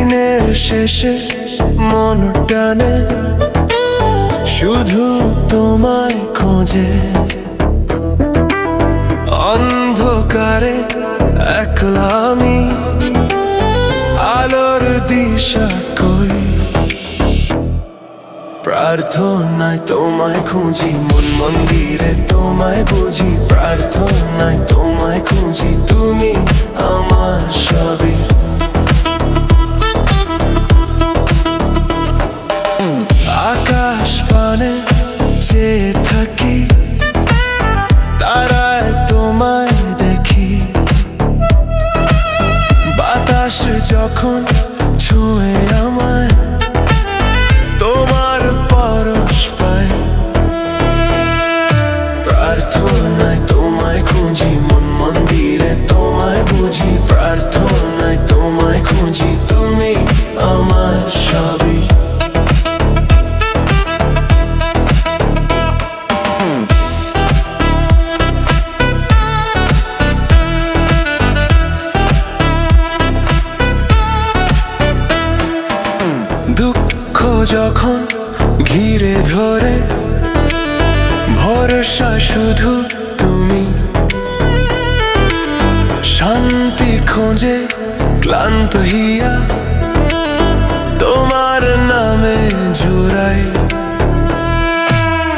দিনের শেষে মন টানে। শুধু তোমায় খোঁজে। অন্ধকারে একলামি আলোর দিশা কই? প্রার্থনায় তোমায় খুঁজি, মন মন্দিরে তোমায় বুঝি। প্রার্থনায় তোমায় খুঁজি, তুমি যখন ঘিরে ধরে, ভরসা শুধু তুমি। শান্তি খোঁজে ক্লান্ত হিয়া, তোমার নামে জুড়াই।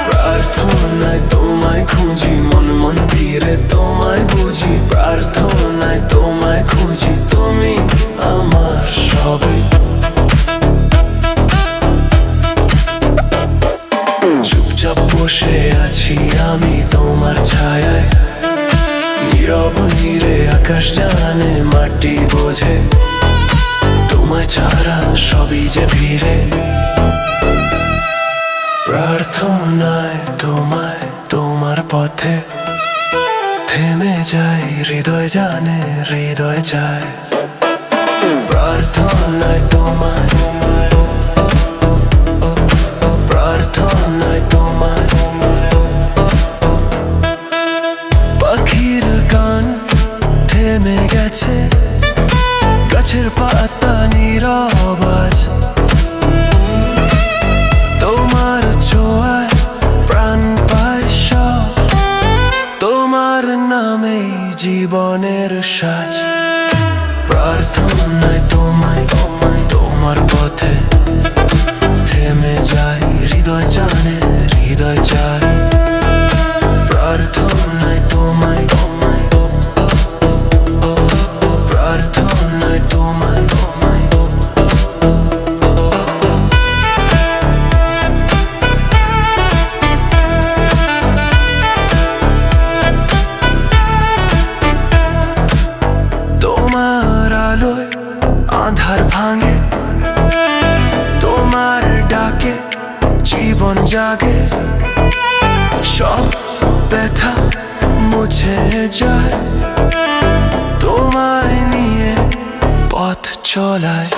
প্রার্থনায় তোমায় খুঁজি, মন মন মন্দিরে তোমায় বুঝি। প্রার্থনায় তোমায় বসে আছি আমি তোমার ছায়ায়। নীরব নীরে আকাশ জানে, মাটি বোঝে। তোমায় ছাড়া সবই যে ভিড়ে প্রার্থনায় তোমায়, তোমার পথে। থেমে যায় হৃদয় জানে, হৃদয় চায়। প্রার্থনায় তোমায় গাছের পাতা নীরবাজ তোমার ছোঁয়ায় প্রাণ পায় তোমার নামে জীবনের সাজ। প্রার্থনায় জীবন জাগে। সব ব্যথা মুছে যায়। তোমায় নিয়ে পথ চলায়।